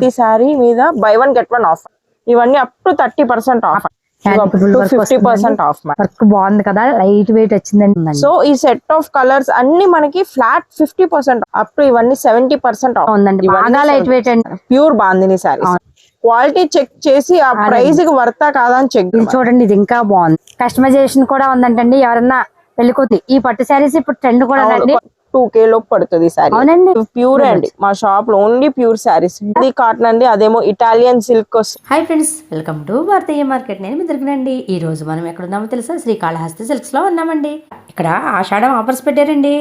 ప్రతి శారీ మీద buy one get one offer ఇవన్నీ up to thirty percent off fifty percent off work బాగుంది కదా లైట్ వెయిట్ వచ్చిందండి సో ఈ సెట్ ఆఫ్ కలర్స్ అన్ని మనకి flat fifty percent up to ఇవన్నీ సెవెంటీ పర్సెంట్ ఉందండి బాగా లైట్ వెయిట్ అండి. Pure bandhani saris quality check చేసి ఆ ప్రైస్కి వర్తా కాదా అని చెక్ చూడండి ఇది ఇంకా బాగుంది. కస్టమైజేషన్ కూడా ఉందంటండి ఎవరన్నా పెళ్ళికూతురు ఈ పట్టు శారీస్ ఇప్పుడు ట్రెండ్ కూడా అండి టూ కే లోపు పడుతుంది శారీ అవునండి. ప్యూర్ అండి. మా షాప్లో ఓన్లీ ప్యూర్ శారీస్ ఇది కాటన్ అండి అదేమో Italian silk hi friends welcome to Bharatiya market నేను మీ దొరికినండి ఈ రోజు మనం ఎక్కడ ఉన్నామో తెలుసా? శ్రీకాళహస్తి సిల్క్స్లో ఉన్నామండి. ఇక్కడ ఆషాఢం ఆఫర్స్ పెట్టారండి.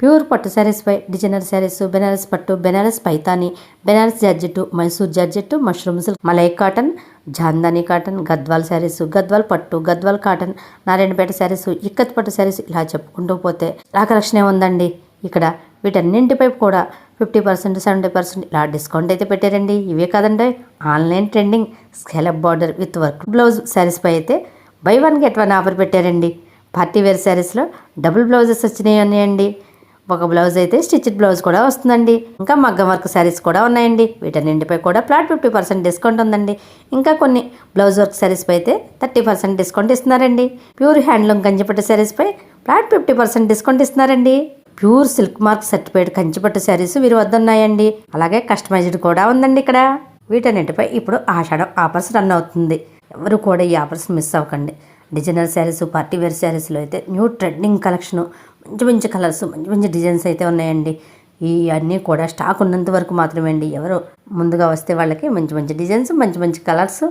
ప్యూర్ పట్టు శారీస్ పై డిజైనర్ శారీస్ బెనారస్ పట్టు Banaras Paithani Banaras georgette Mysore georgette mushroom silk malai cotton Jamdani cotton Gadwal saris Gadwal పట్టు గద్వాల్ కాటన్ నారాయణపేట శారీస్ ఇక్కత్ పట్టు శారీస్ ఇలా చెప్పుకుంటూ పోతే కలెక్షన్ ఉందండి ఇక్కడ వీటన్నింటిపై కూడా ఫిఫ్టీ పర్సెంట్ సెవెంటీ పర్సెంట్ ఇలా డిస్కౌంట్ అయితే పెట్టారండి. ఇవే కాదండి online trending scallop border with work blouse saris పై అయితే buy one get one offer పెట్టారండి. పార్టీ వేర్ శారీస్లో డబుల్ బ్లౌజెస్ వచ్చినాయి ఉన్నాయండి ఒక బ్లౌజ్ అయితే స్టిచ్డ్ బ్లౌజ్ కూడా వస్తుందండి. ఇంకా మగ్గం వర్క్ శారీస్ కూడా ఉన్నాయండి. వీటన్నింటిపై కూడా ఫ్లాట్ ఫిఫ్టీ పర్సెంట్ డిస్కౌంట్ ఉందండి. ఇంకా కొన్ని బ్లౌజ్ వర్క్ శారీస్పై అయితే థర్టీ పర్సెంట్ డిస్కౌంట్ ఇస్తున్నారండి. ప్యూర్ హ్యాండ్లూమ్ గంజిపట్టు శారీస్పై ఫ్లాట్ ఫిఫ్టీ పర్సెంట్ డిస్కౌంట్ ఇస్తున్నారండి. ప్యూర్ సిల్క్ మార్క్ సర్టిఫైడ్ కంచిపట్టు శారీస్ వీరి వద్ద ఉన్నాయండి అలాగే కస్టమైజ్డ్ కూడా ఉందండి ఇక్కడ. వీటన్నిటిపై ఇప్పుడు ఆషాఢం ఆఫర్స్ రన్ అవుతుంది. ఎవరు కూడా ఈ ఆఫర్స్ మిస్ అవ్వకండి. డిజైనర్ శారీస్ పార్టీ వేర్ శారీస్లో అయితే న్యూ ట్రెండింగ్ కలెక్షన్ మంచి మంచి కలర్స్ మంచి మంచి డిజైన్స్ అయితే ఉన్నాయండి. ఈ అన్నీ కూడా స్టాక్ ఉన్నంత వరకు మాత్రమే అండి ఎవరు ముందుగా వస్తే వాళ్ళకి మంచి మంచి డిజైన్స్ మంచి మంచి కలర్స్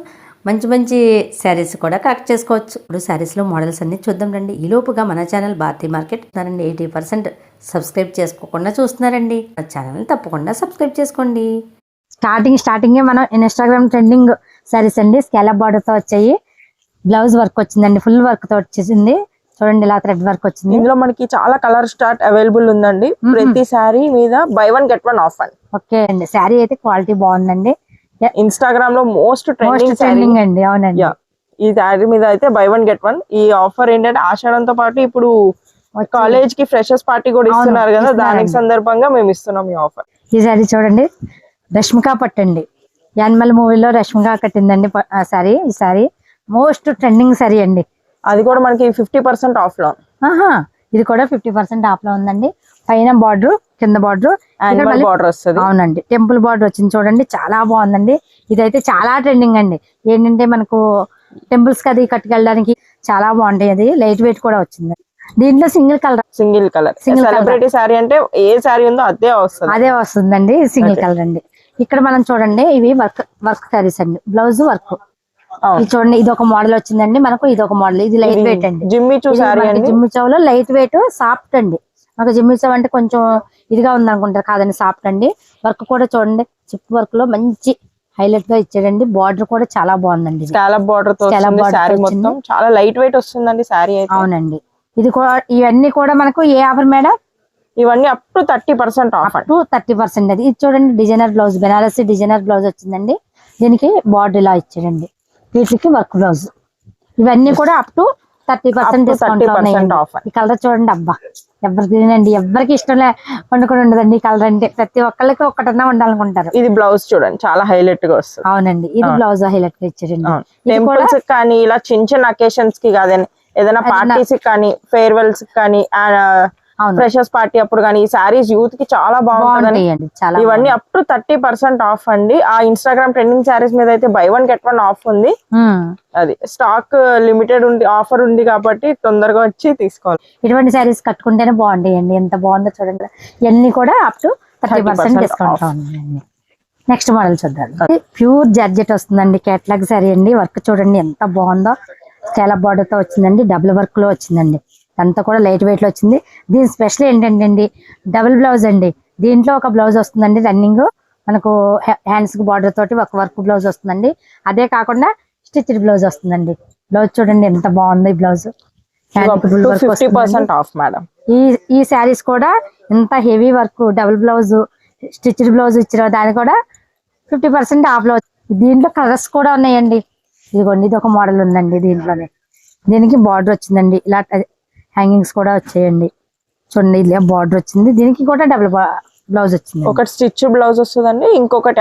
మంచి మంచి శారీస్ కూడా కలెక్ట్ చేసుకోవచ్చు. ఇప్పుడు శారీస్లో మోడల్స్ అన్ని చూద్దాం రండి. ఈ లోపుగా మన ఛానల్ భారతీ మార్కెట్ ఉన్నారండి. ఎయిటీ పర్సెంట్ సబ్స్క్రైబ్ చేసుకోకుండా చూస్తున్నారండి. మన ఛానల్ తప్పకుండా సబ్స్క్రైబ్ చేసుకోండి. స్టార్టింగ్ స్టార్టింగ్ మనం ఇన్స్టాగ్రామ్ ట్రెండింగ్ శారీస్ అండి. స్కాలప్ బార్డర్తో వచ్చాయి. బ్లౌజ్ వర్క్ వచ్చిందండి. ఫుల్ వర్క్తో వచ్చేసింది. చూడండి ఇలా థ్రెడ్ వర్క్ వచ్చింది. ఇందులో మనకి చాలా కలర్ స్టార్ట్ అవైలబుల్ ఉందండి. ప్రతి శారీ మీద buy one get one off అండి ఓకే అండి. శారీ అయితే క్వాలిటీ బాగుందండి. ఇన్స్టాగ్రామ్లో మోస్ట్ ట్రెండింగ్ అండి అవునండి. యా ఈ శారీ మీద అయితే బై వన్ గెట్ వన్ ఈ ఆఫర్ ఏంటంటే ఆషాఢంతో పాటు ఇప్పుడు కాలేజ్కి ఫ్రెషర్స్ పార్టీ కూడా ఇస్తున్నారు కదా దానికి సందర్భంగా మేము ఇస్తున్నాం ఈ ఆఫర్ ఈ శారీ చూడండి రష్మిక పట్టండి. యానిమల్ మూవీలో రష్మిక కట్టిందండి శారీ ఈ శారీ మోస్ట్ ట్రెండింగ్ శారీ అండి. అది కూడా మనకి ఫిఫ్టీ పర్సెంట్ ఆఫ్లో. ఆహా ఇది కూడా ఫిఫ్టీ పర్సెంట్ ఆఫ్లో ఉందండి. పైన బార్డర్ కింద బార్డర్. బార్డర్ వస్తుంది. అవునండి. టెంపుల్ బార్డర్ వచ్చింది చూడండి చాలా బాగుందండి. ఇదైతే చాలా ట్రెండింగ్ అండి. ఏంటంటే మనకు టెంపుల్స్ అది కట్టుకెళ్ళడానికి చాలా బాగుంటాయి. అది లైట్ వెయిట్ కూడా వచ్చింది. దీంట్లో single colour. Single colour. colour. Celebrity sari అంటే ఏ శారీ ఉందో అదే వస్తుంది. అదే వస్తుందండి సింగిల్ కలర్ అండి. ఇక్కడ మనం చూడండి ఇవి వర్క్ వర్క్ సారీస్ అండి. Blouse work. ఇది చూడండి ఇది ఒక మోడల్ వచ్చిందండి మనకు ఇది ఒక మోడల్. ఇది లైట్ వెయిట్ అండి. జిమ్మి చూ శారీ అండి. జిమ్మి చౌలో లైట్ వెయిట్ సాఫ్ట్ అండి. మనకు జిమ్మి చౌ అంటే కొంచెం ఇదిగా ఉంది అనుకుంటారు కాదండి సాఫ్ట్ అండి వర్క్ కూడా చూడండి చిప్ వర్క్లో మంచి హైలైట్గా ఇచ్చాడండి. బార్డర్ కూడా చాలా బాగుందండి. స్కాలప్ బార్డర్ మొత్తం. చాలా లైట్ వెయిట్ వస్తుందండి అయితే. అవునండి. ఇది ఇవన్నీ కూడా మనకు ఏ ఆఫర్ మేడం? ఇవన్నీ up to thirty percent off to thirty percent అది. ఇది చూడండి designer blouse Banarasi designer blouse వచ్చిందండి. దీనికి బార్డర్ ఇలా ఇచ్చాడండి. వీటికి వర్క్ బ్లౌజ్ ఇవన్నీ కూడా up to thirty percent discount 30% off. ఈ కలర్ చూడండి అబ్బా. ఎవరికి తినండి ఎవరికి ఇష్టం లే వండుకొని ఉండదండి ఈ కలర్ అంటే. ప్రతి ఒక్కళ్ళకి ఒక్కటన్నా ఉండాలనుకుంటారు ఇది బ్లౌజ్ చూడండి చాలా హైలైట్గా వస్తుంది. అవునండి ఇది బ్లౌజ్ హైలైట్గా టెంపుల్స్ కానీ ఇలా చిన్న చిన్న అకేషన్స్కి కాదని ఏదైనా పార్టీస్ కానీ ఫేర్వెల్స్ కానీ ఫ్రెషర్స్ పార్టీ అప్పుడు కానీ ఈ శారీస్ యూత్కి చాలా చాలా ఇవన్నీ up to thirty percent off అండి. ఆ ఇన్స్టాగ్రామ్ ట్రెండింగ్ శారీస్ మీద అయితే buy one get one off ఉంది. అది స్టాక్ లిమిటెడ్ ఉంది ఆఫర్ ఉంది కాబట్టి తొందరగా వచ్చి తీసుకోవాలి. ఇటువంటి శారీస్ కట్టుకుంటేనే బాగుంటాయండి. ఎంత బాగుందో చూడండి. ఇవన్నీ కూడా up to thirty 30% percent discount next model చూద్దాం. ప్యూర్ జార్జెట్ వస్తుందండి. కేటలాగ్ శారీ అండి. వర్క్ చూడండి ఎంత బాగుందో. చాలా బార్డర్తో వచ్చిందండి. డబుల్ వర్క్లో వచ్చిందండి. అంతా కూడా లైట్ వెయిట్లో వచ్చింది. దీని స్పెషల్ ఏంటంటే అండి డబుల్ బ్లౌజ్ అండి. దీంట్లో ఒక బ్లౌజ్ వస్తుందండి రన్నింగ్. మనకు హ్యాండ్స్కి బార్డర్ తోటి ఒక వర్క్ బ్లౌజ్ వస్తుందండి. అదే కాకుండా స్టిచ్డ్ బ్లౌజ్ వస్తుందండి. బ్లౌజ్ చూడండి ఎంత బాగుంది బ్లౌజ్. ఈ ఈ శారీస్ కూడా ఇంత heavy work double blouse stitched blouse ఇచ్చిన దాని కూడా ఫిఫ్టీ పర్సెంట్ ఆఫ్లో దీంట్లో కలర్స్ కూడా ఉన్నాయండి. ఇదిగోండి ఇది ఒక మోడల్ ఉందండి దీంట్లోనే. దీనికి బార్డర్ వచ్చిందండి. ఇలా హ్యాంగింగ్స్ కూడా వచ్చాయండి. చూడండి ఇలా బార్డర్ వచ్చింది. దీనికి కూడా డబుల్ బ్లౌజ్ వచ్చింది. ఒకటి స్టిచ్ బ్లౌజ్ వస్తుందండి ఇంకొకటి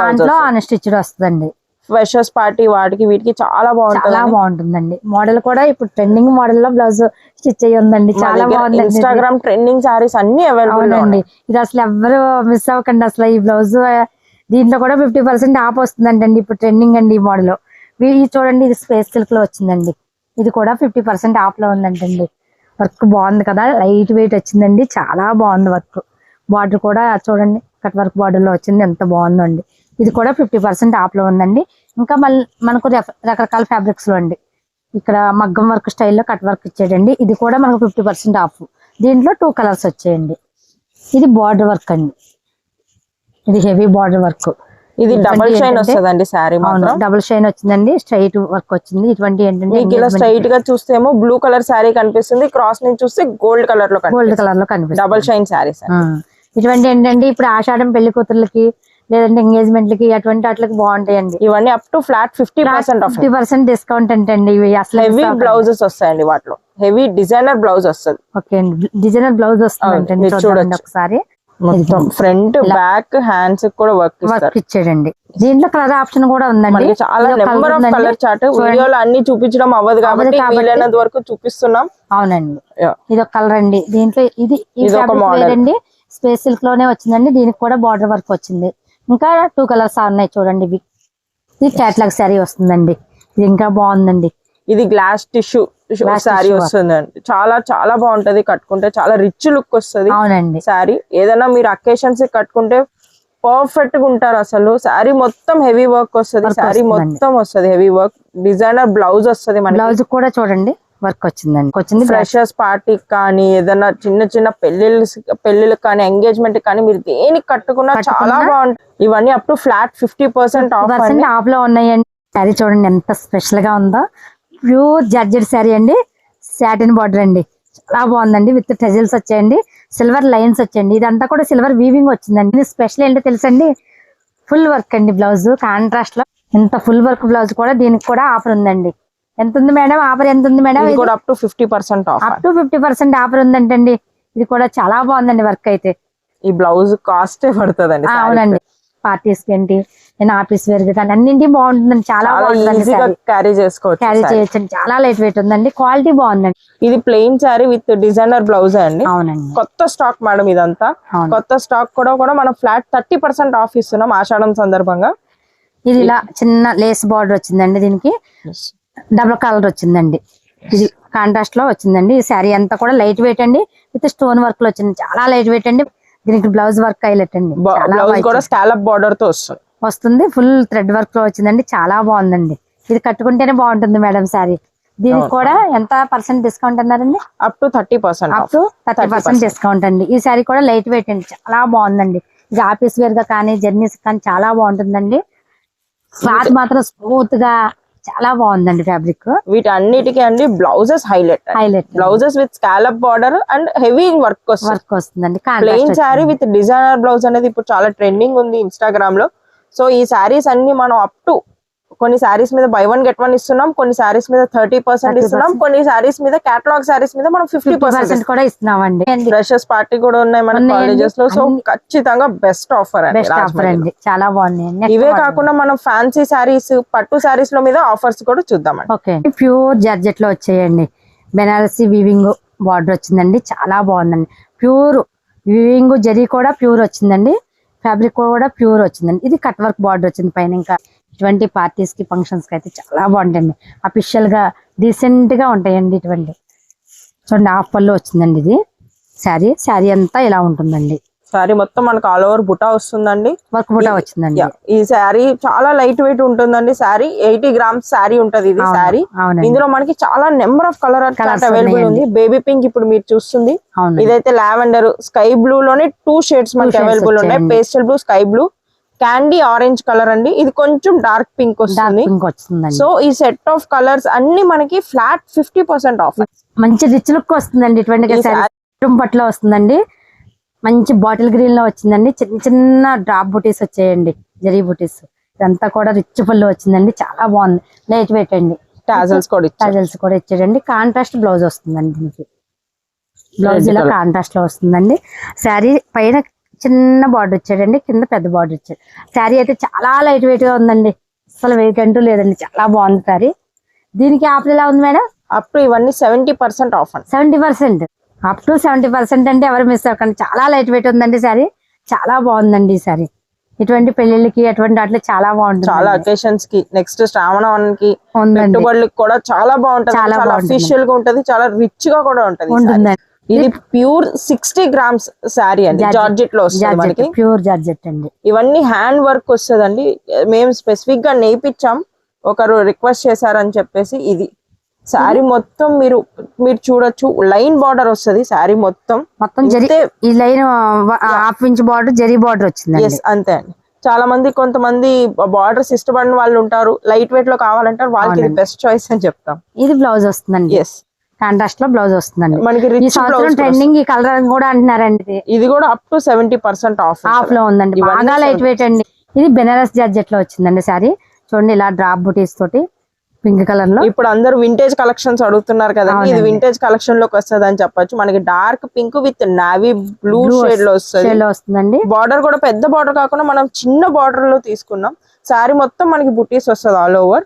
దాంట్లో అన్స్టిచ్డ్ వస్తుందండి. ఫ్రెషర్స్ పార్టీ వాటికి వీటికి చాలా చాలా బాగుంటుంది బాగుంటుందండి. మోడల్ కూడా ఇప్పుడు ట్రెండింగ్ మోడల్లో బ్లౌజ్ స్టిచ్ అయ్యి ఉందండి. చాలా బాగుందండి. ఇది. ఇన్స్టాగ్రామ్ ట్రెండింగ్ సారీస్ అన్ని అవైలబుల్ అవునండి. ఇది అసలు ఎవ్వరు మిస్ అవ్వకండి అసలు ఈ బ్లౌజ్ దీంట్లో కూడా ఫిఫ్టీ పర్సెంట్ ఆఫ్ వస్తుందండి ఇప్పుడు ట్రెండింగ్ అండి ఈ మోడల్ ఇది చూడండి ఇది స్పేస్ సిల్క్లో వచ్చిందండి. ఇది కూడా ఫిఫ్టీ పర్సెంట్ ఆఫ్లో ఉందంటండి. వర్క్ బాగుంది కదా లైట్ వెయిట్ వచ్చిందండి చాలా బాగుంది వర్క్. బార్డర్ కూడా చూడండి కట్ వర్క్ బార్డర్లో వచ్చింది ఎంత బాగుందండి ఇది కూడా ఫిఫ్టీ పర్సెంట్ ఆఫ్లో ఉందండి. ఇంకా మళ్ళీ మనకు రకరకాల ఫ్యాబ్రిక్స్లో అండి. ఇక్కడ మగ్గం వర్క్ స్టైల్లో కట్ వర్క్ ఇచ్చాడండి ఇది కూడా మనకు ఫిఫ్టీ పర్సెంట్ ఆఫ్. దీంట్లో టూ కలర్స్ వచ్చాయండి. ఇది బార్డర్ వర్క్ అండి. ఇది హెవీ బార్డర్ వర్క్. ఇది డబల్ షైన్ వస్తుందండి శారీ అవును మాత్రం. డబుల్ షైన్ వచ్చిందండి స్ట్రైట్ వర్క్ వచ్చింది. ఇటువంటి ఏంటంటే మీకు ఇలా స్ట్రైట్గా చూస్తేమో బ్లూ కలర్ శారీ కనిపిస్తుంది. క్రాస్ నుంచి చూస్తే గోల్డ్ కలర్లో గోల్డ్ కలర్లో కనిపిస్తుంది. డబల్ షైన్ శారీస్ ఆ, ఇటువంటి ఏంటంటే ఇప్పుడు ఆషాఢం పెళ్ళి కూతుర్లకి లేదంటే ఎంగేజ్మెంట్లకి అటువంటి వాటికి బాగుంటాయండి. ఇవన్నీ up to flat fifty percent fifty percent discount అంటండి ఇవి అసలు హెవీ బ్లౌజెస్ వస్తాయండి వాటిలో. హెవీ డిజైనర్ బ్లౌజ్ వస్తుంది. ఓకే అండి డిజైనర్ బ్లౌజ్ వస్తుంది చూడండి. ఒకసారి. మొత్తం ఫ్రంట్ బ్యాక్ హ్యాండ్స్ కూడా వర్క్ వర్క్ ఇచ్చాడండి. దీంట్లో కలర్ ఆప్షన్ కూడా ఉందండి. చాలా నెంబర్ ఆఫ్. Colour chart. వీడియోలో అన్ని చూపించడం అవ్వదు కాబట్టి వీలైనంత వరకు చూపిస్తున్నాం. అవునండి. ఇది ఒక కలర్ అండి. దీంట్లో ఇది ఇది ఒక. వేరండి. స్పేస్ సిల్క్లోనే వచ్చిందండి. దీనికి కూడా బార్డర్ వర్క్ వచ్చింది. ఇంకా టూ కలర్స్ ఉన్నాయి చూడండి ఇవి. ఇది క్యాట్లాగ్ శారీ వస్తుందండి. ఇది ఇంకా బాగుందండి. ఇది గ్లాస్ టిష్యూ శారీ. వస్తుందండి చాలా చాలా బాగుంటది కట్టుకుంటే. చాలా రిచ్ లుక్ వస్తుంది. అవునండి. శారీ. ఏదైనా మీరు అకేషన్స్ కట్టుకుంటే పర్ఫెక్ట్గా ఉంటారు అసలు. శారీ మొత్తం హెవీ వర్క్ వస్తుంది. శారీ. మొత్తం వస్తుంది. హెవీ వర్క్ డిజైనర్ బ్లౌజ్ వస్తుంది మనకి. బ్లౌజ్ కూడా చూడండి. వర్క్ వచ్చిందండి. వచ్చింది ఫ్రెషర్స్ పార్టీకి కానీ ఏదైనా చిన్న చిన్న పెళ్ళిళ్ళు పెళ్ళిళ్ళకి కానీ ఎంగేజ్మెంట్ కానీ మీరు దేనికి కట్టుకున్నా చాలా బాగుంటుంది. ఇవన్నీ up to flat fifty percent off అండి. పర్సెంట్ ఆఫ్లో ఉన్నాయండి. శారీ చూడండి ఎంత స్పెషల్గా ఉందో. ప్యూర్ జార్జెట్ శారీ అండి. సాటిన్ బార్డర్ అండి. చాలా బాగుందండి. విత్ టెజిల్స్ వచ్చాయండి. సిల్వర్ లైన్స్ వచ్చాయండి. ఇదంతా కూడా సిల్వర్ వీవింగ్ వచ్చిందండి. ఇది స్పెషల్ ఏంటో తెలుసండి? ఫుల్ వర్క్ అండి బ్లౌజ్ కాంట్రాస్ట్లో ఇంత ఫుల్ వర్క్ బ్లౌజ్ కూడా దీనికి కూడా ఆఫర్ ఉందండి. ఎంత ఉంది మేడం? ఆఫర్ ఎంత ఉంది madam? Up to fifty percent up to fifty percent offer ఉందంటండి. ఇది కూడా చాలా బాగుందండి వర్క్ అయితే. ఈ బ్లౌజ్ కాస్టే పడుతుందండి ఆ, అవునండి. పార్టీస్ ఏంటి? నేను ఆఫీస్ వేర్ కానీ అన్నింటి బాగుంటుందండి చాలా శారీ. క్యారీ చేసుకోవచ్చు క్యారీ. చేయొచ్చండి. చాలా లైట్ వెయిట్ ఉందండి. క్వాలిటీ బాగుందండి. ఇది plain sari with designer blouse అండి. అవునండి. కొత్త స్టాక్ మేడం ఇదంతా. కొత్త స్టాక్ కూడా కూడా మనం ఫ్లాట్ థర్టీ పర్సెంట్ ఆఫ్ ఇస్తున్నాం ఆషాఢం సందర్భంగా. ఇది ఇలా చిన్న లేస్ బార్డర్ వచ్చిందండి దీనికి. డబుల్ కలర్ వచ్చిందండి. ఇది కాంట్రాస్ట్లో వచ్చిందండి. ఈ శారీ అంతా కూడా లైట్ వెయిట్ అండి. విత్ స్టోన్ వర్క్లో వచ్చింది. చాలా లైట్ వెయిట్ అండి. దీనికి బ్లౌజ్ వర్క్ హైలైట్ అండి. బ్లౌజ్ కూడా స్కాలప్ బార్డర్తో వస్తుంది. వస్తుంది. ఫుల్ థ్రెడ్ వర్క్లో వచ్చిందండి. చాలా బాగుందండి. ఇది కట్టుకుంటేనే బాగుంటుంది మేడం శారీ. దీనికి కూడా ఎంత పర్సెంట్ డిస్కౌంట్ అన్నారండి? Up to thirty percent up to thirty percent discount అండి. ఈ శారీ కూడా లైట్ వెయిట్ అండి. చాలా బాగుందండి. ఇది ఆఫీస్ వేర్గా కానీ జర్నీస్ కానీ చాలా బాగుంటుందండి. క్లాత్ మాత్రం స్మూత్గా చాలా బాగుందండి ఫ్యాబ్రిక్ వీటన్నిటికీ అండి blouses highlight highlight blouses with scallop border and heavy work work వస్తుందండి. Plain sari with designer blouse అనేది ఇప్పుడు చాలా ట్రెండింగ్ ఉంది ఇన్స్టాగ్రామ్లో. సో ఈ శారీస్ అన్ని మనం అప్ టు కొన్ని శారీస్ మీద బై వన్ గెట్ వన్ ఇస్తున్నాం కొన్ని శారీస్ మీద థర్టీ పర్సెంట్ 30% ఇస్తున్నాం కొన్ని శారీస్ మీద కేటలాగ్ శారీస్ మీద మనం ఫిఫ్టీ పర్సెంట్ కూడా ఇస్తున్నామండి. ఫ్రెషర్స్ పార్టీ కూడా ఉన్నాయి మన. కాలేజెస్లో. సో ఖచ్చితంగా బెస్ట్ ఆఫర్ అండి చాలా బాగున్నాయి ఇవే. కాకుండా మనం ఫ్యాన్సీ శారీస్ పట్టు శారీస్లో మీద ఆఫర్స్ కూడా చూద్దామండి. ఓకే. ప్యూర్ జార్జెట్లో వచ్చాయండి. బెనారసి వీవింగ్ బార్డర్ వచ్చిందండి. చాలా బాగుందండి. ప్యూర్ వీవింగ్ జరీ కూడా ప్యూర్ వచ్చిందండి. ఫ్యాబ్రిక్ కూడా ప్యూర్ వచ్చిందండి. ఇది కట్ వర్క్ బార్డర్ వచ్చింది పైన ఇంకా. ఇటువంటి పార్టీస్కి ఫంక్షన్స్కి అయితే చాలా బాగుంటాయండి. అఫిషియల్గా డీసెంట్గా ఉంటాయండి ఇటువంటి. చూడండి హాఫ్ పళ్ళు వచ్చిందండి ఇది. శారీ. శారీ అంతా ఇలా ఉంటుందండి. శారీ మొత్తం మనకు ఆల్ ఓవర్ బుటా వస్తుందండి. వర్క్ బుటా వచ్చిందండి. ఈ శారీ చాలా లైట్ వెయిట్ ఉంటుందండి శారీ ఎయిటీ గ్రామ్స్ శారీ ఉంటది ఇది శారీ ఇందులో మనకి చాలా నెంబర్ ఆఫ్ కలర్ అవైలబుల్ ఉంది. బేబీ పింక్ ఇప్పుడు మీరు చూస్తుంది. ఇదైతే లావెండర్. స్కై బ్లూ లోనే టూ షేడ్స్ మనకి అవైలబుల్ ఉన్నాయి. Pastel blue sky blue. Candy orange colour అండి. ఇది కొంచెం డార్క్ పింక్ వస్తుంది. సో ఈ సెట్ ఆఫ్ కలర్స్ అన్ని మనకి ఫ్లాట్ ఫిఫ్టీ పర్సెంట్ ఆఫ్ మంచి రిచ్ లుక్ వస్తుందండి ఇటువంటి పట్లో వస్తుందండి. మంచి బాటిల్ గ్రీన్లో వచ్చిందండి. చిన్న చిన్న డ్రాప్ బుటీస్ వచ్చాయండి. జరీ బుటీస్. ఇదంతా కూడా రిచ్ పళ్ళు వచ్చిందండి. చాలా బాగుంది. లైట్ వెయిట్ అండి. టాజల్స్ కూడా టజల్స్ కూడా ఇచ్చాడండి కాంట్రాస్ట్ బ్లౌజ్ వస్తుందండి దీనికి. బ్లౌజ్ ఇలా. కాంట్రాస్ట్లో వస్తుందండి. శారీ పైన చిన్న బార్డర్ ఇచ్చాడండి. కింద పెద్ద బార్డర్ ఇచ్చాడు. శారీ అయితే చాలా లైట్ వెయిట్గా ఉందండి. అసలు వెయిట్ అంటూ లేదండి. చాలా బాగుంది శారీ దీనికి ఆఫర్ ఎలా ఉంది మేడం? అప్ టు ఇవన్నీ సెవెంటీ పర్సెంట్ ఆఫ్ అండి. Seventy percent up to seventy percent అంటే ఎవరు మిస్ అవ్వకండి. చాలా లైట్ వెయిట్ ఉందండి శారీ చాలా బాగుందండి ఈ శారీ ఇటువంటి పెళ్ళిళ్ళకి అటువంటి వాటిలో చాలా బాగుంటుంది చాలా అకేషన్స్కి నెక్స్ట్ శ్రావణానికి పెట్టుబడులకు కూడా చాలా బాగుంటది. చాలా. అఫీషియల్గా ఉంటది చాలా రిచ్గా కూడా ఉంటది. ఉంటుందండి. ఇది ప్యూర్ సిక్స్టీ గ్రామ్స్ శారీ అండి. జార్జెట్లో వస్తుంది మనకి. ప్యూర్ జార్జెట్ అండి. ఇవన్నీ హ్యాండ్ వర్క్ వస్తుందండి. మేము స్పెసిఫిక్గా నేర్పించాం. ఒకరు రిక్వెస్ట్ చేశారని చెప్పేసి ఇది. శారీ మొత్తం మీరు మీరు చూడొచ్చు. లైన్ బార్డర్ వస్తది శారీ మొత్తం. మొత్తం ఈ line half inch border zari border వచ్చిందండి. ఎస్ అంతే అండి. చాలా మంది కొంతమంది బార్డర్స్ ఇష్టపడిన వాళ్ళు ఉంటారు. లైట్ వెయిట్లో కావాలంటారు. వాళ్ళకి ఇది. బెస్ట్ చాయిస్ అని చెప్తాం. ఇది బ్లౌజ్ వస్తుందండి. ఎస్ కాంట్రాస్ట్లో బ్లౌజ్ వస్తుందండి. మనకి రిచ్ బ్లౌజ్ ట్రెండింగ్ ఈ కలర్ కూడా అంటున్నారండి ఇది. కూడా up to seventy percent off హాఫ్లో ఉందండి. బాగా లైట్ వెయిట్ అండి. ఇది బెనారస్ జార్జెట్లో వచ్చిందండి సారీ చూడండి ఇలా డ్రాప్ బుటీస్ తోటి. పింక్ కలర్లో ఇప్పుడు అందరూ వింటేజ్ కలెక్షన్స్ అడుగుతున్నారు కదండి. ఇది. వింటేజ్ కలెక్షన్లోకి వస్తుంది అని చెప్పొచ్చు. మనకి dark pink with navy blue షేడ్లో వస్తుంది. బార్డర్ కూడా పెద్ద బార్డర్ కాకుండా మనం చిన్న బార్డర్లో తీసుకున్నాం. శారీ మొత్తం మనకి బుటీస్ వస్తుంది ఆల్ ఓవర్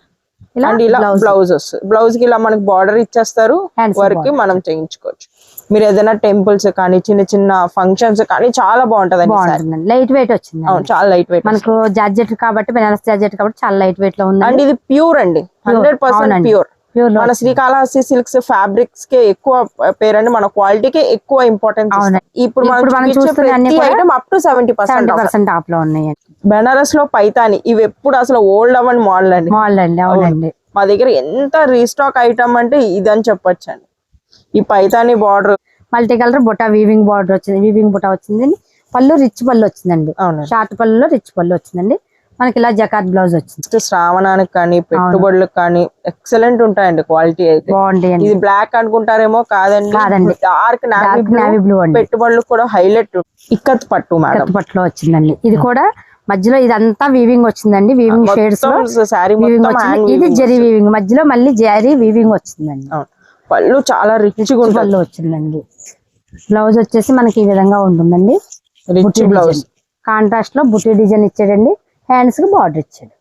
అండ్ ఇలా బ్లౌజ్ వస్తుంది. బ్లౌజ్కి ఇలా మనకి బార్డర్ ఇచ్చేస్తారు. వర్క్ మనం చేయించుకోవచ్చు. మీరు ఏదైనా టెంపుల్స్ కానీ చిన్న చిన్న ఫంక్షన్స్ కానీ చాలా బాగుంటది బాగుంటుందండి. లైట్ వెయిట్ వచ్చింది అవును చాలా లైట్ వెయిట్ మనకు జార్జెట్ కాబట్టి బెనారస్ జార్జెట్ కాబట్టి చాలా లైట్ వెయిట్లో అండ్ ఉందండి ఇది ప్యూర్ అండి. Hundred percent. ప్యూర్ మన శ్రీకాళహస్తి సిల్క్స్ ఫ్యాబ్రిక్స్కి ఎక్కువ పేరండి. మన క్వాలిటీకి ఎక్కువ ఇంపార్టెన్స్. ఇప్పుడు మనం చూస్తున్న item up to seventy percent ఆఫ్లో ఉన్నాయండి. బెనారస్లో పైతాని ఇవి ఎప్పుడు అసలు ఓల్డ్ అవ్వని మోడల్ అండి. అండి అవునండి. మా దగ్గర ఎంత రీస్టాక్ ఐటమ్ అంటే ఇదని చెప్పొచ్చు అండి ఈ Paithani border multi colour buta weaving border వచ్చింది. వీవింగ్ బుటా వచ్చింది పళ్ళు రిచ్ పళ్ళు వచ్చిందండి. షార్ట్ పళ్ళులో రిచ్ పళ్ళు వచ్చిందండి. మనకి ఇలా జకాత్ బ్లౌజ్ వచ్చింది. శ్రావణానికి కానీ పెట్టుబడులకు కానీ ఎక్సలెంట్ ఉంటాయండి క్వాలిటీ అయితే. బాగుంటాయి అండి ఇది బ్లాక్ అనుకుంటారేమో కాదండి. కాదండి. డార్క్ నావీ బ్లూ అండి. పెట్టుబడులకు కూడా హైలైట్ ఇక్కత్ పట్టు మేడం పట్టులో వచ్చిందండి. ఇది కూడా మధ్యలో ఇదంతా వీవింగ్ వచ్చిందండి. వీవింగ్ షేడ్స్ వీవింగ్ వచ్చింది. ఇది జరీ వీవింగ్ మధ్యలో మళ్ళీ జరీ వీవింగ్ వచ్చిందండి. పళ్ళు చాలా రిచ్గా ఉంటుంది పళ్ళు వచ్చిందండి. బ్లౌజ్ వచ్చేసి మనకి ఈ విధంగా ఉంటుందండి. రిచ్ బ్లౌజ్ కాంట్రాస్ట్లో బుటీ డిజైన్ ఇచ్చాడండి. హ్యాండ్స్కి బార్డర్ ఇచ్చాడు.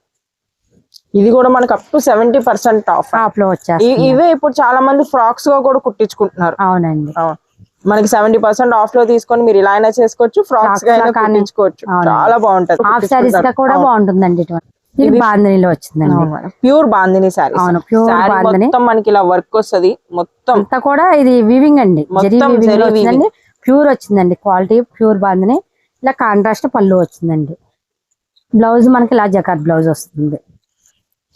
ఇది కూడా మనకి up to seventy percent off టాప్లో వచ్చేస్తుంది. ఇవే ఇప్పుడు చాలా మంది ఫ్రాక్స్గా కూడా కుట్టించుకుంటున్నారు. అవునండి. అవును. మనకి సెవెంటీ పర్సెంట్ ఆఫ్లో తీసుకొని మీరు ఇలా అయినా చేసుకోవచ్చు ఫ్రాక్స్గా. కుట్టించుకోవచ్చు. చాలా బాగుంటది. హాఫ్ సారీస్గా కూడా బాగుంటుందండి ఇటువంటి. ఇది బాంధనీలో వచ్చిందండి. ప్యూర్ బాందిని శారీ. అవును, బాందిని. మొత్తం మనకి ఇలా వర్క్ వస్తది. మొత్తం అంతా కూడా ఇది వీవింగ్ అండి. వీవింగ్ ప్యూర్ వచ్చిందండి. Quality pure bandhani. ఇలా కాంట్రాస్ట్ పళ్ళు వచ్చిందండి. బ్లౌజ్ మనకి ఇలా జకాట్ బ్లౌజ్ వస్తుంది.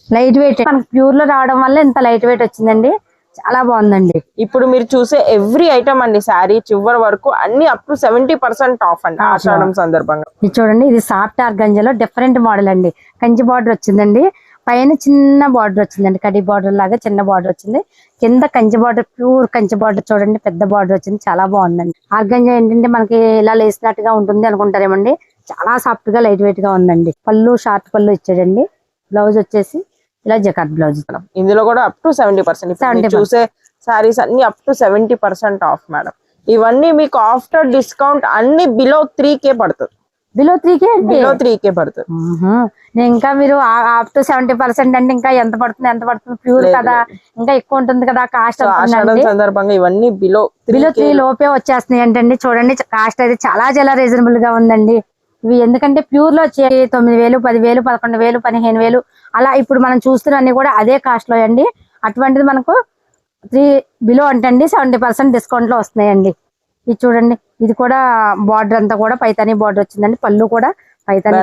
లైట్ వెయిట్ మనకి ప్యూర్లో రావడం వల్ల ఇంత లైట్ వెయిట్ వచ్చిందండి. చాలా బాగుందండి. ఇప్పుడు మీరు చూసే ఎవ్రీ ఐటమ్ అండి శారీ చివరి వరకు అన్ని up to seventy percent off అండి ఆషాఢం సందర్భంగా. ఇది చూడండి ఇది సాఫ్ట్ ఆర్గంజాలో డిఫరెంట్ మోడల్ అండి. కంచి బార్డర్ వచ్చిందండి. పైన చిన్న బార్డర్ వచ్చిందండి కడి బార్డర్ లాగా చిన్న బార్డర్ వచ్చింది. కింద Kanchi border pure Kanchi border చూడండి పెద్ద బార్డర్ వచ్చింది. చాలా బాగుందండి. ఆర్గంజా ఏంటంటే మనకి ఇలా లేసినట్టుగా ఉంటుంది అనుకుంటారేమండి చాలా సాఫ్ట్గా లైట్ వెయిట్గా ఉందండి. పళ్ళు షార్ట్ పళ్ళు ఇచ్చాడండి. బ్లౌజ్ వచ్చేసి ఇలా జకాట్ బ్లౌజ్ ఇందులో కూడా అప్ టు సెవెంటీ పర్సెంట్ 70% చూసే శారీస్ అన్ని up to seventy percent off madam ఇవన్నీ మీకు ఆఫ్టర్ డిస్కౌంట్ అన్ని బిలో త్రీ కే పడుతుంది. Below three K below three K పడుతుంది. నేను ఇంకా మీరు అప్ టు సెవెంటీ పర్సెంట్ అంటే ఇంకా ఎంత పడుతుంది ఎంత పడుతుంది? ప్యూర్ కదా. ఇంకా ఎక్కువ ఉంటుంది కదా కాస్ట్ సందర్భంగా ఇవన్నీ బిలో బిలో త్రీ లోపే వచ్చేస్తున్నాయి ఏంటండి చూడండి కాస్ట్ అయితే చాలా చాలా రీజనబుల్గా ఉందండి. ఇవి ఎందుకంటే ప్యూర్లో వచ్చే తొమ్మిది వేలు పది వేలు పదకొండు వేలు పదిహేను వేలు. అలా ఇప్పుడు మనం చూస్తున్నన్ని కూడా అదే కాస్ట్లో అండి. అటువంటిది మనకు త్రీ బిలో అంటండి సెవెంటీ పర్సెంట్ డిస్కౌంట్లో వస్తున్నాయండి. ఇది చూడండి ఇది కూడా బార్డర్ అంతా కూడా పైతాని బార్డర్ వచ్చిందండి. పళ్ళు కూడా Paithani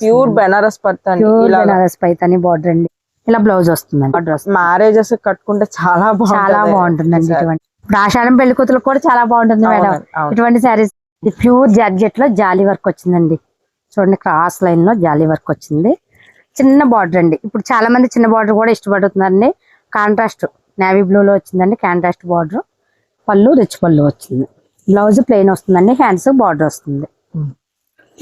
pure Banaras pure Banaras Paithani border అండి. ఇలా బ్లౌజ్ వస్తుందండి. మ్యారేజెస్ కట్టుకుంటే చాలా చాలా బాగుంటుంది బాగుంటుందండి ఇటువంటి. ఆషాఢం పెళ్ళి కూడా చాలా బాగుంటుంది మేడం. ఇటువంటి శారీస్ ప్యూర్ జార్జెట్లో జాలీ వర్క్ వచ్చిందండి. చూడండి క్రాస్ లైన్లో జాలీ వర్క్ వచ్చింది. చిన్న బార్డర్ అండి. ఇప్పుడు చాలా మంది చిన్న బార్డర్ కూడా ఇష్టపడుతున్నారండి. కాంట్రాస్ట్ నేవీ బ్లూ లో వచ్చిందండి కాంట్రాస్ట్ బార్డర్ పళ్ళు రిచ్ పళ్ళు వచ్చింది. బ్లౌజ్ ప్లెయిన్ వస్తుందండి హ్యాండ్స్ బార్డర్ వస్తుంది.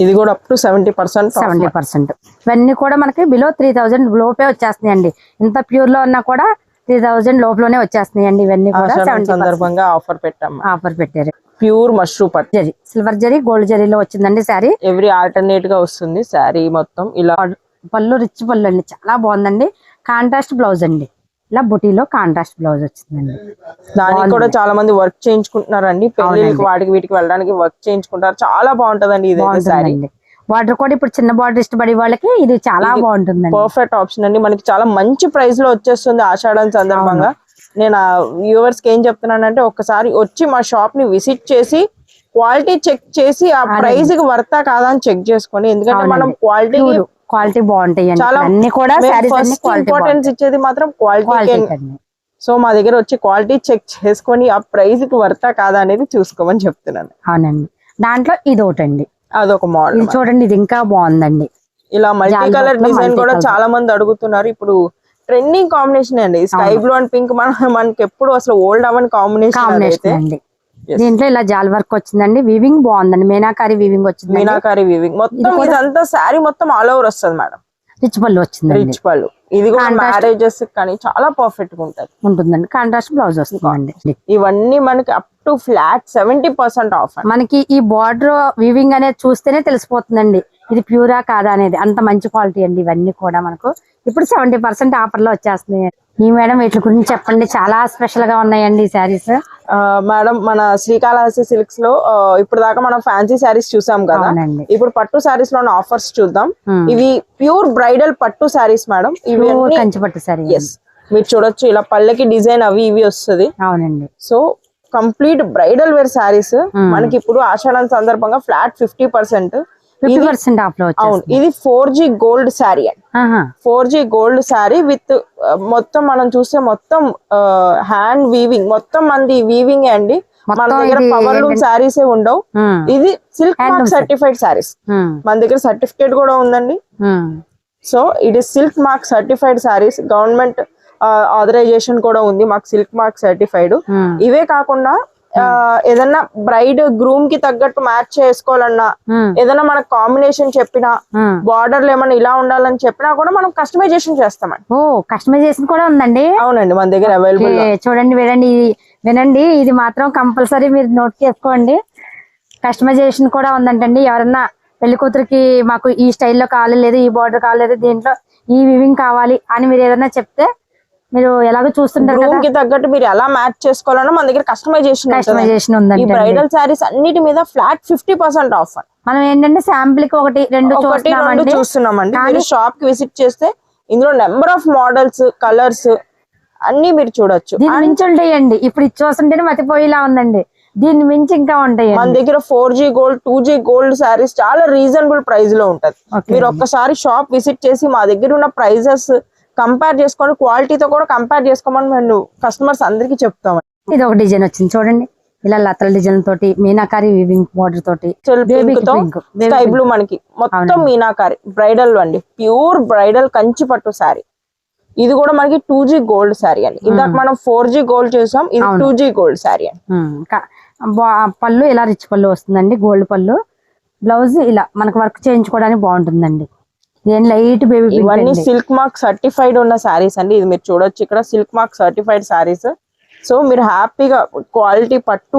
ఇది కూడా up to seventy percent seventy percent ఇవన్నీ కూడా మనకి బిలో త్రీ థౌజండ్ లోపే వచ్చేస్తున్నాయండి. ఇంత ప్యూర్లో ఉన్నా కూడా త్రీ థౌజండ్ లోపలనే వచ్చేస్తున్నాయండి. ఇవన్నీ కూడా సందర్భంగా ఆఫర్ పెట్టాము. ఆఫర్ పెట్టారు. ప్యూర్ మష్రూమ్ పట్టు. జరీ సిల్వర్ జరీ గోల్డ్ జరీలో వచ్చిందండి శారీ. ఎవ్రీ ఆల్టర్నేట్గా వస్తుంది శారీ మొత్తం. ఇలా పళ్ళు రిచ్ పళ్ళు అండి. చాలా బాగుందండి. కాంట్రాస్ట్ బ్లౌజ్ అండి. ఇలా బుటీలో కాంట్రాస్ట్ బ్లౌజ్ వచ్చిందండి. దానికి కూడా చాలా మంది వర్క్ చేయించుకుంటున్నారండి. పెళ్ళిళ్ళకి వాటికి వీటికి వెళ్ళడానికి వర్క్ చేయించుకుంటారు. చాలా బాగుంటదండి ఇది బాగుంటుందండి. బార్డర్ కూడా ఇప్పుడు చిన్న బార్డర్ ఇష్టపడే వాళ్ళకి ఇది చాలా బాగుంటుందండి. పర్ఫెక్ట్ ఆప్షన్ అండి. మనకి చాలా మంచి ప్రైస్లో వచ్చేస్తుంది ఆషాఢం సందర్భంగా. నేను ఆ వ్యూవర్స్కి ఏం చెప్తున్నానంటే ఒక్కసారి వచ్చి మా షాప్ని విజిట్ చేసి క్వాలిటీ చెక్ చేసి ఆ ప్రైస్కి వర్తా కాదా అని చెక్ చేసుకోండి ఎందుకంటే మనం క్వాలిటీ క్వాలిటీ బాగుంటాయి అన్ని. కూడా ఫస్ట్ ఇంపార్టెన్స్ ఇచ్చేది మాత్రం క్వాలిటీ సో మా దగ్గర వచ్చి క్వాలిటీ చెక్ చేసుకొని ఆ ప్రైస్కి వర్తా కాదా అనేది చూసుకోమని చెప్తున్నాను. అవునండి. దాంట్లో ఇది ఒకటండి. అదొక మోడల్ చూడండి ఇది ఇంకా బాగుందండి. ఇలా మల్టీ కలర్ డిజైన్ కూడా. చాలా మంది అడుగుతున్నారు. ఇప్పుడు ట్రెండింగ్ కాంబినేషన్ అండి. స్కై బ్లూ అండ్ పింక్ మన మనకి ఎప్పుడు అసలు ఓల్డ్ అవన్ కాంబినేషన్ కాంబినేషన్ అండి. దీంట్లో ఇలా జాల్ వర్క్ వచ్చిందండి. వీవింగ్ బాగుందండి. మీనాకారి వీవింగ్ వచ్చింది మీనాకారి వీవింగ్. మొత్తం ఇదంతా శారీ మొత్తం ఆల్ ఓవర్ వస్తుంది మేడం. రిచ్ పళ్ళు వచ్చిందండి. రిచ్ పళ్ళు. ఇది కూడా మ్యారేజెస్ కానీ చాలా పర్ఫెక్ట్గా ఉంటది. ఉంటుందండి. కాంట్రాస్ట్ బ్లౌజ్ వస్తుందండి. ఇవన్నీ మనకి up to flat seventy percent off మనకి ఈ బార్డర్ వీవింగ్ అనేది చూస్తేనే తెలిసిపోతుందండి. ఇది ప్యూరా కాదా అనేది అంత మంచి క్వాలిటీ అండి ఇవన్నీ కూడా మనకు. ఇప్పుడు సెవెంటీ పర్సెంట్ ఆఫర్లో వచ్చేస్తున్నాయి. ఈ మేడం వీటి గురించి చెప్పండి. చాలా స్పెషల్గా ఉన్నాయండి ఈ శారీస్ మేడం మన శ్రీకాళహస్తి సిల్క్స్లో ఇప్పుడు దాకా మనం ఫ్యాన్సీ శారీస్ చూసాం కదా. ఇప్పుడు పట్టు శారీస్లో ఆఫర్స్ చూద్దాం. ఇవి ప్యూర్ బ్రైడల్ పట్టు శారీస్ మేడం. ఇవి కంచి పట్టు శారీ మీరు చూడొచ్చు. ఇలా పళ్ళకి డిజైన్ అవి ఇవి వస్తుంది. అవునండి. So complete bridal wear saris మనకి ఇప్పుడు ఆషాఢం సందర్భంగా flat fifty percent fifty percent ఆఫ్లో అవును ఇది ఫోర్ జీ గోల్డ్ శారీ అండి. Four G gold sari with మొత్తం మనం చూస్తే మొత్తం హ్యాండ్ వీవింగ్ మొత్తం మంది వీవింగ్ అండి. మన దగ్గర పవర్ లూమ్ శారీస్ ఉండవు. ఇది సిల్క్ మార్క్ సర్టిఫైడ్ శారీస్. మన దగ్గర సర్టిఫికేట్ కూడా ఉందండి. So it is silk mark certified saris. Government authorisation కూడా ఉంది మాకు సిల్క్ మార్క్ సర్టిఫైడ్. ఇవే కాకుండా ఏదన్నా బ్రైడ్ గ్రూమ్కి తగ్గట్టు మ్యాచ్ చేసుకోవాలన్నా ఏదైనా మనకు కాంబినేషన్ చెప్పినా. బార్డర్లు ఏమైనా ఇలా ఉండాలని చెప్పినా కూడా మనం కస్టమైజేషన్ చేస్తామండి. ఓ కస్టమైజేషన్ కూడా ఉందండి? అవునండి మన దగ్గర అవైలబుల్ చూడండి వినండి వినండి. ఇది మాత్రం కంపల్సరీ మీరు నోట్ చేసుకోండి. కస్టమైజేషన్ కూడా ఉందంటండి. ఎవరన్నా పెళ్ళి కూతురికి మాకు ఈ స్టైల్లో కావాలి లేదు ఈ బార్డర్ కావాలి లేదు దీంట్లో ఈ వివింగ్ కావాలి అని మీరు ఏదైనా చెప్తే మీరు ఎలాగో చూస్తుంటారు కదా. కి తగ్గట్టు మీరు ఎలా మ్యాచ్ చేసుకోవాలన్నా మన దగ్గర కస్టమైజేషన్ కస్టమైజేషన్ ఈ ఉందండి బ్రైడల్ శారీస్ అన్నిటి మీద ఫ్లాట్ ఫిఫ్టీ పర్సెంట్ ఆఫ్ మనం ఏంటంటే శాంపిల్కి ఒకటి రెండు చూస్తున్నామండి. చూస్తున్నామండి. మీరు షాప్కి విజిట్ చేస్తే ఇందులో నెంబర్ ఆఫ్ మోడల్స్ కలర్స్ అన్ని మీరు చూడొచ్చు. మించి ఉంటాయండి. ఇప్పుడు ఇది చూస్తుంటేనే మతిపోయేలా ఉందండి. దీన్ని మించి ఇంకా ఉంటాయి మన దగ్గర four G gold two G gold saris చాలా రీజనబుల్ ప్రైస్లో ఉంటది. మీరు ఒక్కసారి షాప్ విజిట్ చేసి మా దగ్గర ఉన్న ప్రైజెస్ కంపేర్ చేసుకొని క్వాలిటీతో కూడా కంపేర్ చేసుకోమని మేము కస్టమర్స్ అందరికి చెప్తాం ఇది ఒక డిజైన్ వచ్చింది చూడండి. ఇలా లతల డిజైన్ తోటి మీనాకారి వివింగ్ బార్డర్ తోటి. స్కై. బ్లూ మనకి. మొత్తం. మీనాకారి బ్రైడల్ అండి. ప్యూర్ బ్రైడల్ కంచి పట్టు శారీ ఇది కూడా మనకి టూ జీ గోల్డ్ శారీ అండి. ఇందాక మనం ఫోర్ జీ గోల్డ్ చూసాం ఇది. టూ జీ గోల్డ్ శారీ అండి. బా- పళ్ళు ఇలా రిచ్ పళ్ళు వస్తుందండి? గోల్డ్ పళ్ళు. బ్లౌజ్ ఇలా మనకు వర్క్ చేయించుకోవడానికి బాగుంటుందండి. లైట్ బేబీ ఇవన్నీ సిల్క్ మార్క్ సర్టిఫైడ్ ఉన్న శారీస్ అండి. ఇది మీరు చూడొచ్చు. ఇక్కడ silk mark certified saris. So మీరు హ్యాపీగా క్వాలిటీ పట్టు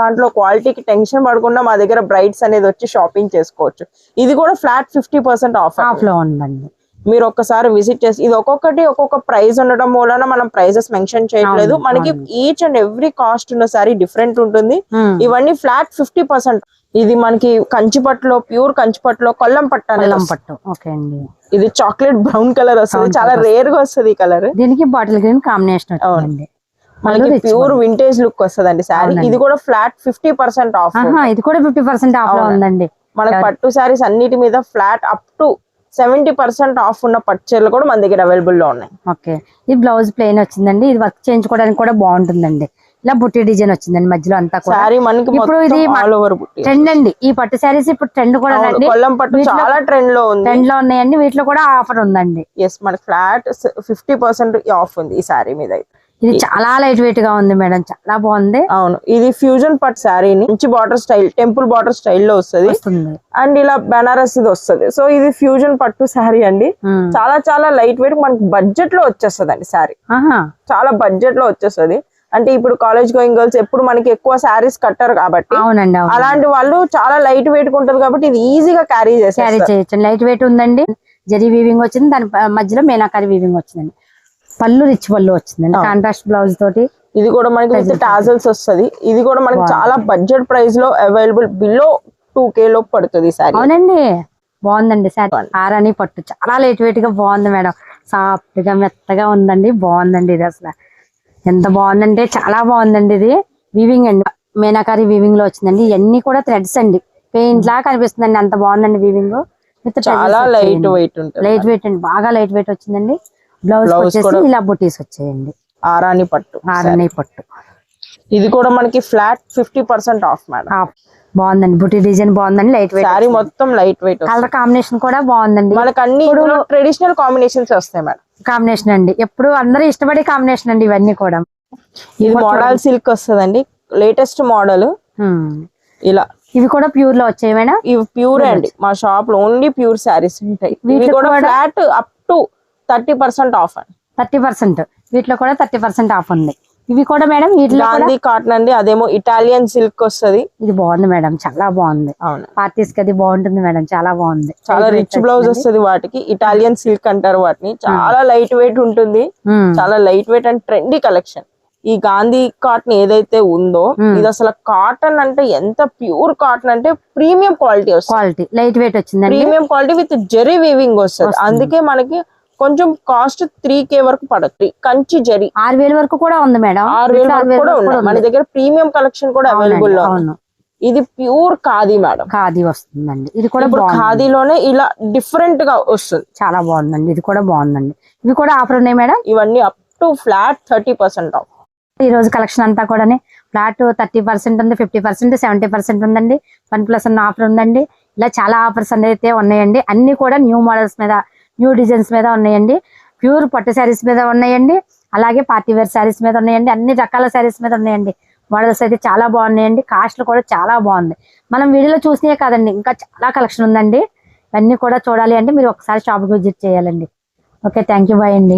దాంట్లో క్వాలిటీకి టెన్షన్ పడకుండా మా దగ్గర బ్రైడ్స్ అనేది వచ్చి షాపింగ్ చేసుకోవచ్చు. ఇది కూడా ఫ్లాట్ ఫిఫ్టీ పర్సెంట్ ఆఫ్ హాఫ్లో ఉందండి. మీరు ఒక్కసారి విజిట్ చేసి ఇది ఒక్కొక్కటి ఒక్కొక్క ప్రైస్ ఉండడం వలన మనం ప్రైజెస్ మెన్షన్ చేయట్లేదు. మనకి ఈచ్ అండ్ ఎవ్రీ కాస్ట్ ఉన్న సారీ డిఫరెంట్ ఉంటుంది. ఇవన్నీ ఫ్లాట్ ఫిఫ్టీ పర్సెంట్ ఇది మనకి కంచిపట్టులో ప్యూర్ కంచిపట్టులో కొల్లం పట్టు అనేది. పట్టు. ఓకే అండి. ఇది చాక్లెట్ బ్రౌన్ కలర్ వస్తుంది. చాలా రేర్గా వస్తుంది ఈ కలర్ దీనికి బాటిల్ గ్రీన్ కాంబినేషన్ మనకి ప్యూర్ వింటేజ్ లుక్ వస్తుంది శారీ అవునండి. ఇది కూడా ఫ్లాట్ ఫిఫ్టీ పర్సెంట్ ఆఫ్ ఇది కూడా ఫిఫ్టీ పర్సెంట్ ఆఫ్. ఉందండి. మనకి పట్టు శారీస్ అన్నిటి మీద flat up to seventy percent off ఉన్న పట్టు చీరలు కూడా మన దగ్గర అవైలబుల్లో ఉన్నాయి. ఓకే. ఇది బ్లౌజ్ ప్లెయిన్ వచ్చిందండి. ఇది వర్క్ చేయించుకోవడానికి కూడా బాగుంటుందండి. ఇలా బుట్టి డిజైన్ వచ్చిందండి మధ్యలో అంతా శారీ మనకి ఇప్పుడు ఇది ట్రెండ్ అండి. ఈ పట్టు శారీస్ ఇప్పుడు ట్రెండ్ కూడా కొల్లం పట్టు చాలా ట్రెండ్లో ఉంది. ట్రెండ్లో ఉన్నాయండి. వీటిలో కూడా ఆఫర్ ఉందండి. ఎస్ మనకి ఫ్లాట్ ఫిఫ్టీ పర్సెంట్ ఆఫ్ ఉంది ఈ శారీ మీద అయితే. ఇది చాలా లైట్ వెయిట్గా ఉంది మేడం. చాలా బాగుంది. అవును. ఇది ఫ్యూజన్ పట్ శారీ మంచి బార్డర్ స్టైల్ టెంపుల్ బార్డర్ స్టైల్లో వస్తుంది. వస్తుంది. అండ్ ఇలా బెనారస్ ఇది వస్తుంది. సో ఇది ఫ్యూజన్ పట్టు శారీ అండి. చాలా చాలా లైట్ వెయిట్ మనకి బడ్జెట్లో వచ్చేస్తుంది అండి శారీ చాలా బడ్జెట్లో వచ్చేస్తుంది. అంటే ఇప్పుడు కాలేజ్ గోయింగ్ గర్ల్స్ ఎప్పుడు మనకి ఎక్కువ శారీస్ కట్టారు కాబట్టి అవునండి అవును అలాంటి వాళ్ళు చాలా లైట్ వెయిట్ ఉంటది కాబట్టి ఇది ఈజీగా క్యారీ చేయొచ్చు లైట్ వెయిట్ ఉందండి. జరీ వీవింగ్ వచ్చింది. దాని మధ్యలో మీనాకారి వీవింగ్ వచ్చిందండి. పళ్ళు రిచ్ పళ్ళు వచ్చిందండి. కాంట్రాస్ట్ బ్లౌజ్ తోటి. ఇది కూడా మనకి విత్. టాజల్స్ వస్తది. ఇది కూడా మనకి. చాలా బడ్జెట్ ప్రైస్లో అవైలబుల్ బిలో టూ కే లో పడుతుంది సారీ అవునండి. బాగుందండి సార్ ఆరాని పట్టు. చాలా లైట్ వెయిట్గా బాగుంది మేడం. సాఫ్ట్గా మెత్తగా ఉందండి. బాగుందండి ఇది అసలు. ఎంత బాగుందంటే చాలా బాగుందండి ఇది. వీవింగ్ అండి. మీనాకారి వీవింగ్లో వచ్చిందండి. ఇవన్నీ కూడా థ్రెడ్స్ అండి. పెయింట్ లా కనిపిస్తుందండి. అంత బాగుందండి వీవింగ్ చాలా లైట్ వెయిట్ ఉంటుంది లైట్ వెయిట్ అండి. బాగా లైట్ వెయిట్ వచ్చిందండి. బ్లౌజ్ వచ్చేసి ఇలా బుటీస్ వచ్చాయండి. ఆరాని పట్టు ఆరని పట్టు. ఇది కూడా మనకి flat fifty percent off madam బాగుందండి. బుటీ డిజైన్ బాగుందండి. లైట్ వెయిట్ శారీ మొత్తం లైట్ వెయిట్ కలర్ కాంబినేషన్ కూడా బాగుందండి. మనకి అన్ని ట్రెడిషనల్ కాంబినేషన్స్ వస్తాయి మేడం కాంబినేషన్ అండి. ఎప్పుడు అందరూ ఇష్టపడే కాంబినేషన్ అండి ఇవన్నీ కూడా. ఇది మోడల్ సిల్క్ వస్తుందండి. Latest model. ఇలా. ఇవి కూడా ప్యూర్లో వచ్చాయి మేడం ఇవి ప్యూర్ అండి. మా షాప్లో ఓన్లీ ప్యూర్ శారీస్ ఉంటాయి. ఇవి కూడా- flat up to thirty percent off అండి. Thirty percent. వీటిలో కూడా థర్టీ పర్సెంట్ ఆఫ్ ఉంది. ఇవి కూడా మేడం గాంధీ కాటన్ అండి అదేమో ఇటాలియన్ సిల్క్ వస్తది. ఇది బాగుంది మేడం చాలా బాగుంది. అవును. పార్టీస్కి అది బాగుంటుంది మేడం చాలా బాగుంది. చాలా రిచ్ బ్లౌజ్. వస్తది వాటికి ఇటాలియన్ సిల్క్ అంటారు వాటిని. చాలా లైట్ వెయిట్ ఉంటుంది. హ్మ్. చాలా light weight and trendy collection ఈ గాంధీ కాటన్ ఏదైతే ఉందో Hmm. ఇది అసలు కాటన్ అంటే ఎంత ప్యూర్ కాటన్ అంటే ప్రీమియం క్వాలిటీ వస్తుంది. క్వాలిటీ లైట్ వెయిట్ వచ్చిందండి. Premium quality with zari weaving వస్తుంది. అందుకే మనకి కొంచెం కాస్ట్ త్రీ కే వరకు పడదు కంచి జెరీ. ఆరు వేల వరకు కూడా ఉంది మేడం. ఆరు వేల వరకు కూడా ఉన్నాయి మన దగ్గర ప్రీమియం కలెక్షన్ కూడా అవైలబుల్లో ఉంది. ఇది ప్యూర్ ఖాదీ మేడం. ఖాదీ వస్తుందండి. ఇది కూడా ఖాదీలోనే ఇలా డిఫరెంట్గా వస్తుంది. చాలా బాగుందండి. ఇది కూడా బాగుందండి. ఇవి కూడా ఆఫర్ ఉన్నాయి మేడం? ఇవన్నీ up to flat thirty percent off ఈ రోజు కలెక్షన్ అంతా కూడా ఫ్లాట్ థర్టీ పర్సెంట్ ఉంది ఫిఫ్టీ పర్సెంట్ సెవెంటీ పర్సెంట్ ఉందండి. వన్ ప్లస్ ఆఫర్ ఉందండి. ఇలా చాలా ఆఫర్స్ అయితే ఉన్నాయండి. అన్ని కూడా న్యూ మోడల్స్ మీద న్యూ డిజైన్స్ మీద ఉన్నాయండి. ప్యూర్ పట్టు శారీస్ మీద ఉన్నాయండి. అలాగే పార్టీ వేర్ శారీస్ మీద ఉన్నాయండి. అన్ని రకాల శారీస్ మీద ఉన్నాయండి. మోడల్స్ అయితే చాలా బాగున్నాయండి. కాస్ట్లు కూడా చాలా బాగుంది. మనం వీడియోలో చూసినే కాదండి. ఇంకా చాలా కలెక్షన్ ఉందండి. అన్ని కూడా చూడాలి అంటే మీరు ఒకసారి షాప్కి విజిట్ చేయాలండి. ఓకే థ్యాంక్ యూ బాయ్ అండి.